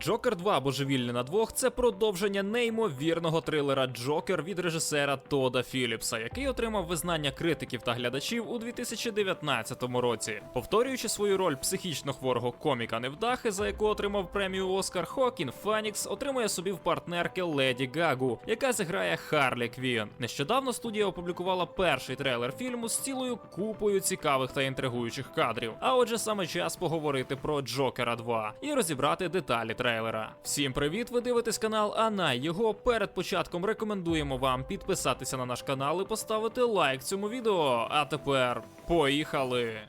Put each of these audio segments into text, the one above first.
Джокер 2 Божевільне на двох це продовження неймовірного трилера Джокер від режисера Тода Філіпса, який отримав визнання критиків та глядачів у 2019 році. Повторюючи свою роль психічно хворого коміка невдахи, за яку отримав премію Оскар, Хоакін Фенікс отримує собі в партнерки Леді Гагу, яка зіграє Харлі Квін. Нещодавно студія опублікувала перший трейлер фільму з цілою купою цікавих та інтригуючих кадрів. А отже, саме час поговорити про Джокера 2 і розібрати деталі трейлера. Всім привіт! Ви дивитесь канал Ана. Його перед початком рекомендуємо вам підписатися на наш канал і поставити лайк цьому відео. А тепер поїхали!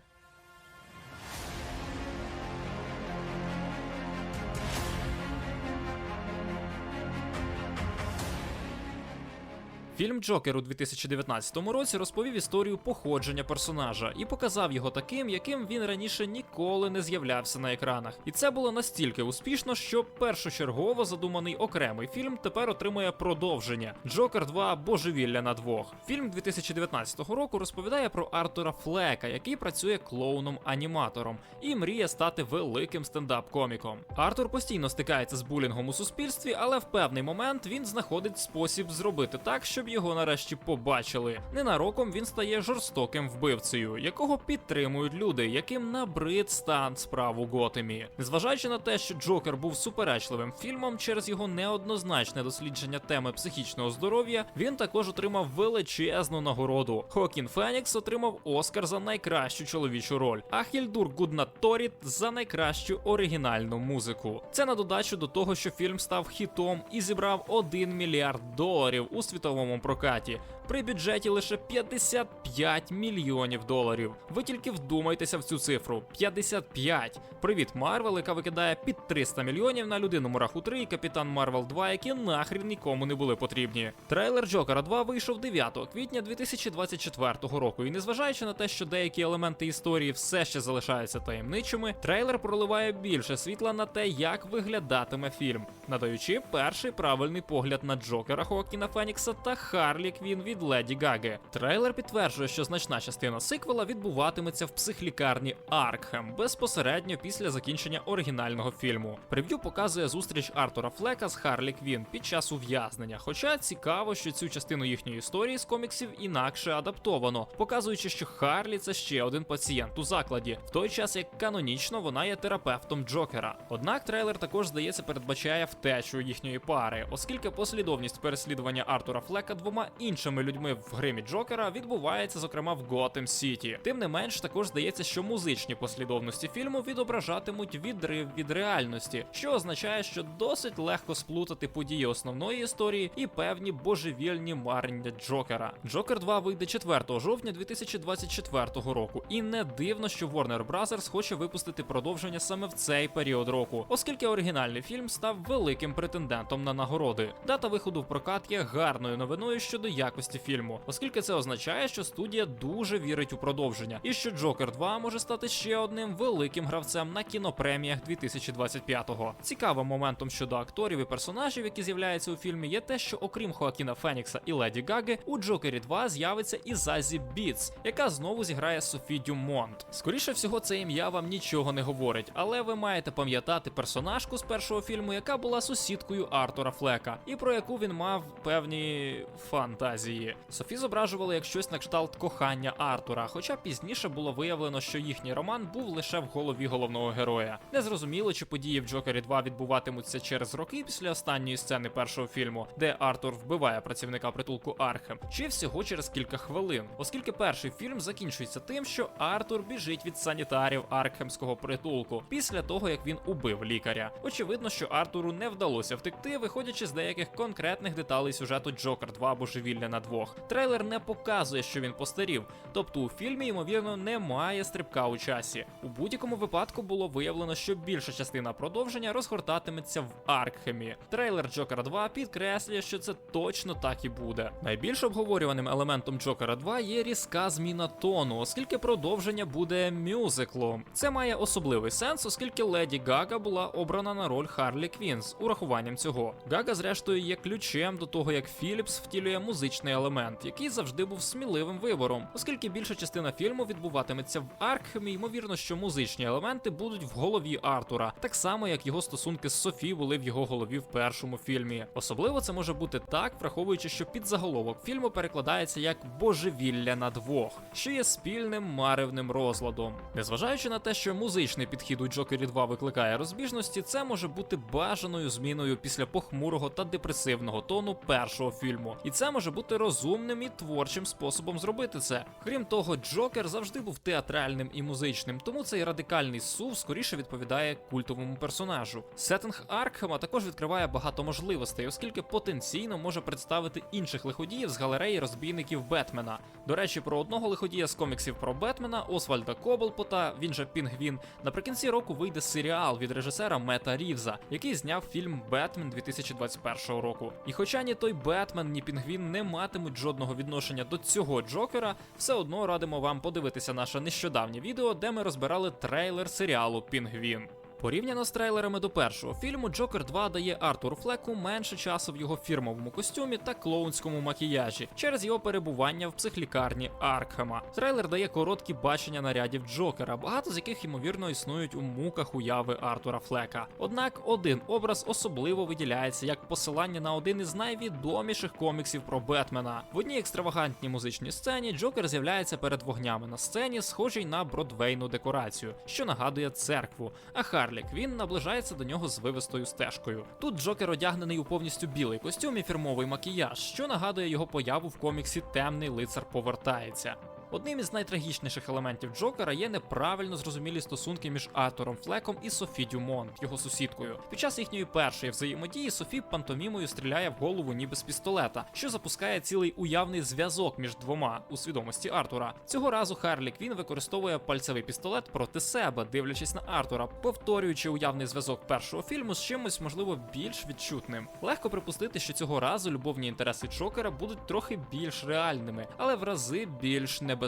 Фільм Джокер у 2019 році розповів історію походження персонажа і показав його таким, яким він раніше ніколи не з'являвся на екранах. І це було настільки успішно, що першочергово задуманий окремий фільм тепер отримує продовження Джокер 2 Божевілля на двох. Фільм 2019 року розповідає про Артура Флека, який працює клоуном-аніматором і мріє стати великим стендап-коміком. Артур постійно стикається з булінгом у суспільстві, але в певний момент він знаходить спосіб зробити так, щоб його нарешті побачили. Ненароком він стає жорстоким вбивцею, якого підтримують люди, яким набрид стан справ у Готемі. Незважаючи на те, що Джокер був суперечливим фільмом через його неоднозначне дослідження теми психічного здоров'я, він також отримав величезну нагороду. Хокін Фенікс отримав Оскар за найкращу чоловічу роль, а Хільдур Гуднаторіт за найкращу оригінальну музику. Це на додачу до того, що фільм став хітом і зібрав 1 мільярд доларів у світовому прокаті. При бюджеті лише 55 мільйонів доларів. Ви тільки вдумайтеся в цю цифру: 55. Привіт, Марвел, яка викидає під 300 мільйонів на людину Мураху 3 і Капітан Марвел 2, які нахрін нікому не були потрібні. Трейлер Джокера 2 вийшов 9 квітня 2024 року. І незважаючи на те, що деякі елементи історії все ще залишаються таємничими, трейлер проливає більше світла на те, як виглядатиме фільм, надаючи перший правильний погляд на Джокера Хоакіна Фенікса та Харлі Квін від Леді Гаги. Трейлер підтверджує, що значна частина сиквела відбуватиметься в психлікарні Аркхем безпосередньо після закінчення оригінального фільму. Прев'ю показує зустріч Артура Флека з Харлі Квін під час ув'язнення. Хоча цікаво, що цю частину їхньої історії з коміксів інакше адаптовано, показуючи, що Харлі це ще один пацієнт у закладі, в той час як канонічно вона є терапевтом Джокера. Однак трейлер також здається передбачає втечу їхньої пари, оскільки послідовність переслідування Артура Флека двома іншими людьми в гримі Джокера відбувається, зокрема, в Готем Сіті. Тим не менш, також здається, що музичні послідовності фільму відображатимуть відрив від реальності, що означає, що досить легко сплутати події основної історії і певні божевільні марення Джокера. Джокер 2 вийде 4 жовтня 2024 року, і не дивно, що Warner Bros. хоче випустити продовження саме в цей період року, оскільки оригінальний фільм став великим претендентом на нагороди. Дата виходу в прокат є гарною новиною щодо якості фільму, оскільки це означає, що студія дуже вірить у продовження, і що Джокер 2 може стати ще одним великим гравцем на кінопреміях 2025-го. Цікавим моментом щодо акторів і персонажів, які з'являються у фільмі, є те, що окрім Хоакіна Фенікса і Леді Гаги, у Джокері 2 з'явиться і Зазі Біц, яка знову зіграє Софі Дюмонт. Скоріше всього, це ім'я вам нічого не говорить, але ви маєте пам'ятати персонажку з першого фільму, яка була сусідкою Артура Флека, і про яку він мав певні фантазії. Софі зображували як щось на кшталт кохання Артура, хоча пізніше було виявлено, що їхній роман був лише в голові головного героя. Незрозуміло, чи події в Джокері 2 відбуватимуться через роки після останньої сцени першого фільму, де Артур вбиває працівника притулку Архем, чи всього через кілька хвилин, оскільки перший фільм закінчується тим, що Артур біжить від санітарів Аркхемського притулку після того, як він убив лікаря. Очевидно, що Артуру не вдалося втекти, виходячи з деяких конкретних деталей сюжету Джокер 2 божевілля на двох. Трейлер не показує, що він постарів, тобто у фільмі, ймовірно, немає стрибка у часі. У будь-якому випадку було виявлено, що більша частина продовження розгортатиметься в Аркхемі. Трейлер Джокера 2 підкреслює, що це точно так і буде. Найбільш обговорюваним елементом Джокера 2 є різка зміна тону, оскільки продовження буде мюзиклом. Це має особливий сенс, оскільки Леді Гага була обрана на роль Харлі Квін з урахуванням цього. Гага, зрештою, є ключем до того, як Філіпс втілив втілює музичний елемент, який завжди був сміливим вибором, оскільки більша частина фільму відбуватиметься в Аркхемі, ймовірно, що музичні елементи будуть в голові Артура, так само як його стосунки з Софі були в його голові в першому фільмі. Особливо це може бути так, враховуючи, що підзаголовок фільму перекладається як божевілля на двох, що є спільним маревним розладом. Незважаючи на те, що музичний підхід у Джокері 2 викликає розбіжності, це може бути бажаною зміною після похмурого та депресивного тону першого фільму, і це може бути розумним і творчим способом зробити це. Крім того, Джокер завжди був театральним і музичним, тому цей радикальний сув скоріше відповідає культовому персонажу. Сеттинг Аркхема також відкриває багато можливостей, оскільки потенційно може представити інших лиходіїв з галереї розбійників Бетмена. До речі, про одного лиходія з коміксів про Бетмена Освальда Коблпота, він же Пінгвін. Наприкінці року вийде серіал від режисера Мета Рівза, який зняв фільм Бетмен 2021 року. І хоча ні той Бетмен, ні Пінгвін не матимуть жодного відношення до цього Джокера, все одно радимо вам подивитися наше нещодавнє відео, де ми розбирали трейлер серіалу Пінгвін. Порівняно з трейлерами до першого фільму, Джокер 2 дає Артуру Флеку менше часу в його фірмовому костюмі та клоунському макіяжі через його перебування в психлікарні Аркхема. Трейлер дає короткі бачення нарядів Джокера, багато з яких ймовірно існують у муках уяви Артура Флека. Однак один образ особливо виділяється як посилання на один із найвідоміших коміксів про Бетмена. В одній екстравагантній музичній сцені Джокер з'являється перед вогнями на сцені, схожій на бродвейну декорацію, що нагадує церкву. А Харлі Він наближається до нього з вивистою стежкою. Тут Джокер одягнений у повністю білий костюм і фірмовий макіяж, що нагадує його появу в коміксі Темний лицар повертається. Одним із найтрагічніших елементів Джокера є неправильно зрозумілі стосунки між Артуром Флеком і Софі Дюмонт, його сусідкою. Під час їхньої першої взаємодії Софі пантомімою стріляє в голову ніби з пістолета, що запускає цілий уявний зв'язок між двома у свідомості Артура. Цього разу Харлі Квін використовує пальцевий пістолет проти себе, дивлячись на Артура, повторюючи уявний зв'язок першого фільму з чимось, можливо, більш відчутним. Легко припустити, що цього разу любовні інтереси Джокера будуть трохи більш реальними, але в рази більш небезпечними.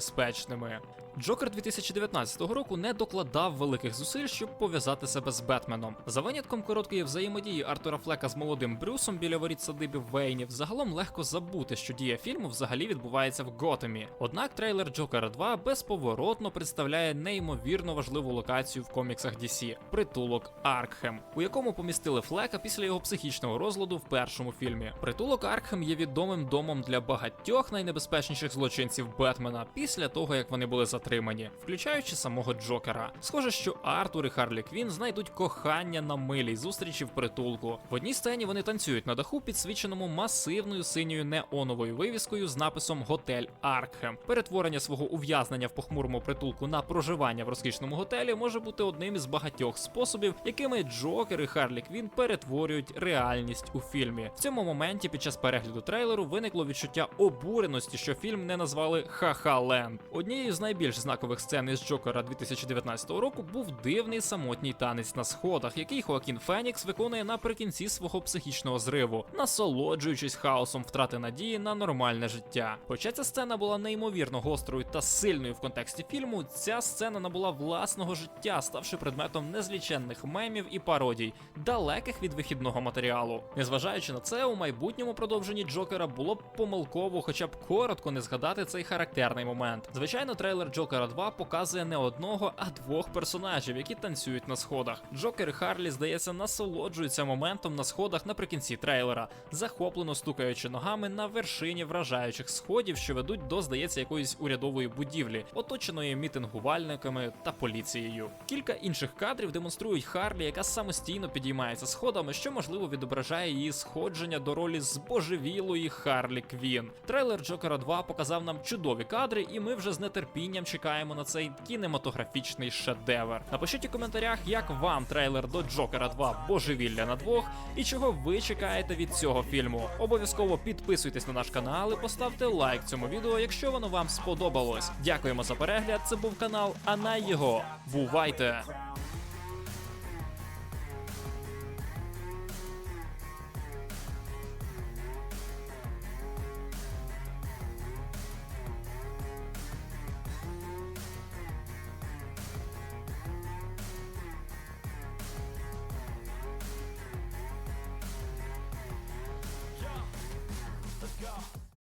Джокер 2019 року не докладав великих зусиль, щоб пов'язати себе з Бетменом. За винятком короткої взаємодії Артура Флека з молодим Брюсом біля воріт садиби Вейнів, загалом легко забути, що дія фільму взагалі відбувається в Готемі. Однак трейлер Джокера 2 безповоротно представляє неймовірно важливу локацію в коміксах DC – притулок Аркхем, у якому помістили Флека після його психічного розладу в першому фільмі. Притулок Аркхем є відомим домом для багатьох найнебезпечніших злочинців Бетмена після того, як вони були затримані, включаючи самого Джокера. Схоже, що Артур і Харлі Квін знайдуть кохання на милій зустрічі в притулку. В одній сцені вони танцюють на даху, підсвіченому масивною синьою неоновою вивіскою з написом Готель Аркхем. Перетворення свого ув'язнення в похмурому притулку на проживання в розкішному готелі може бути одним із багатьох способів, якими Джокер і Харлі Квін перетворюють реальність у фільмі. В цьому моменті під час перегляду трейлеру виникло відчуття обуреності, що фільм не назвали Ха-Ха Ленд. Однією з найбільш знакових сцен із Джокера 2019 року був дивний самотній танець на сходах, який Хоакін Фенікс виконує наприкінці свого психічного зриву, насолоджуючись хаосом втрати надії на нормальне життя. Хоча ця сцена була неймовірно гострою та сильною в контексті фільму, ця сцена набула власного життя, ставши предметом незліченних мемів і пародій, далеких від вихідного матеріалу. Незважаючи на це, у майбутньому продовженні Джокера було б помилково, хоча б коротко не згадати цей характерний момент. Звичайно, трейлер Джокера 2 показує не одного, а двох персонажів, які танцюють на сходах. Джокер і Харлі, здається, насолоджуються моментом на сходах наприкінці трейлера, захоплено стукаючи ногами на вершині вражаючих сходів, що ведуть до, здається, якоїсь урядової будівлі, оточеної мітингувальниками та поліцією. Кілька інших кадрів демонструють Харлі, яка самостійно підіймається сходами, що можливо відображає її сходження до ролі збожевілої Харлі Квін. Трейлер Джокера 2 показав нам чудові кадри, і ми вже з нетерпінням чекаємо на цей кінематографічний шедевр. Напишіть у коментарях, як вам трейлер до Джокера 2 Божевілля на двох і чого ви чекаєте від цього фільму. Обов'язково підписуйтесь на наш канал і поставте лайк цьому відео, якщо воно вам сподобалось. Дякуємо за перегляд. Це був канал Анай його. Бувайте!